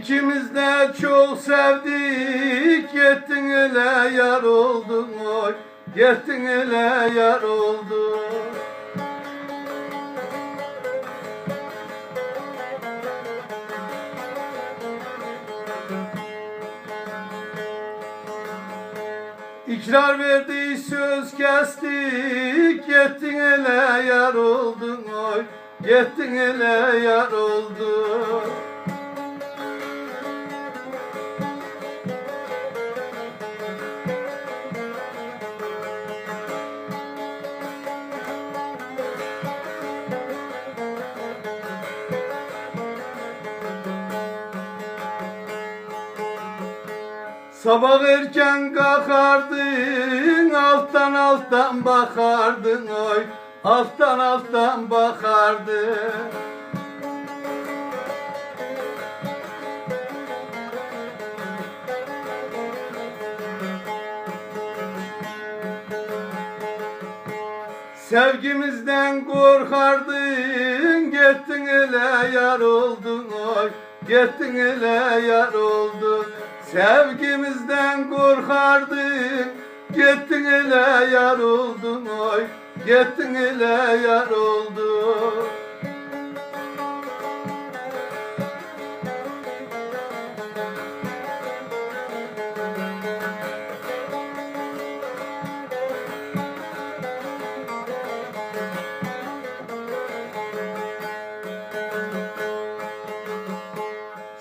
İkimiz de çok sevdik, gittin ile yar oldun oy, gittin ile yar oldun. İkrar verdi söz kestik Gittin ile yar oldun oy. Gittin ile yar oldun Sabah erken kalkardın, alttan alttan bakardın oy, alttan alttan bakardın. Sevgimizden korkardın, gittin ile yar oldun oy, gittin ile yar oldun. Sevgimizden korkardın, gittin ile yar oldun oy, gittin ile yar oldun.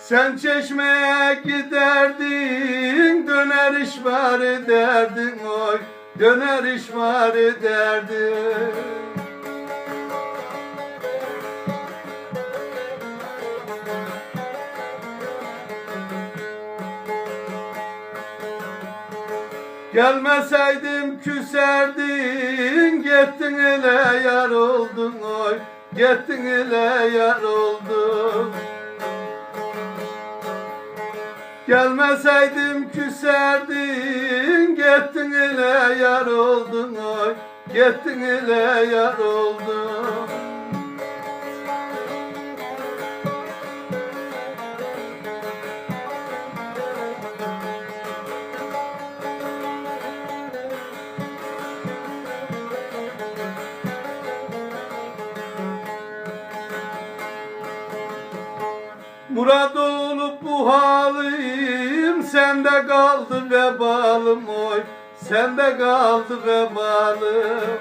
Sen çeşmeye giderdin, döner iş var ederdin oy, döner iş var ederdin. Gelmeseydim küserdin, gittin ile yar oldun oy, gittin ile yar oldun. Gelmeseydim küserdin, gittin ile yar oldun oy, gittin ile yar oldun. Murat olup bu halim sende kaldı vebalım oy sende kaldı vebalım.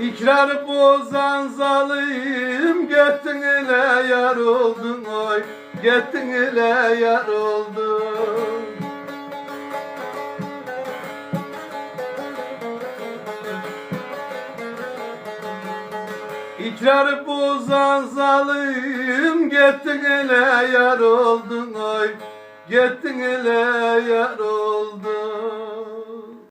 İkrarı bozan zalim Gittin ile yar oldun oy Gittin ile yar oldun İkrarı bozan zalim Gittin ile yar oldun oy Gittin ile yar oldun